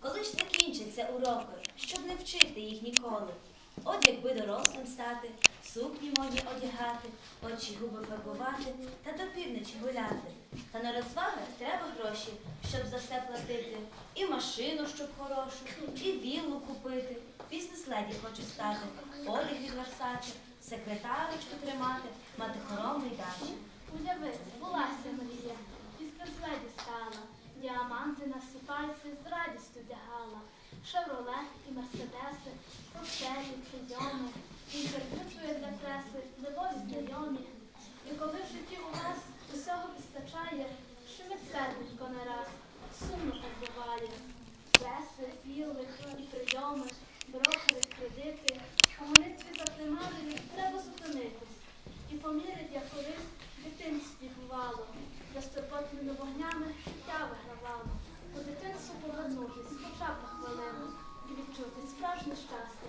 Коли ж закінчаться уроки, щоб не вчити їх ніколи. От якби дорослим стати, сукні модні одягати, очі губи фарбувати та до півночі гуляти. Та на розваги треба гроші, щоб за все платити. І машину, щоб хорошу, і віллу купити. Бізнес-леді хочу стати, одяг від Версаче, секретарочку тримати, мати хоромний дачі. Уяви, діаманти на всі пальці з радістю вдягала, шевроле і мерседеси, коктейлі, прийоми, інтерв'ю для преси, дивові знайомі. І коли в житті у вас усього вистачає, шумить серденько не раз, сумно так буває. Преси, білих і прийоми, де вогнями життя вигравало. У дитинство повернутись хоча б хвилину і відчути справжнє щастя,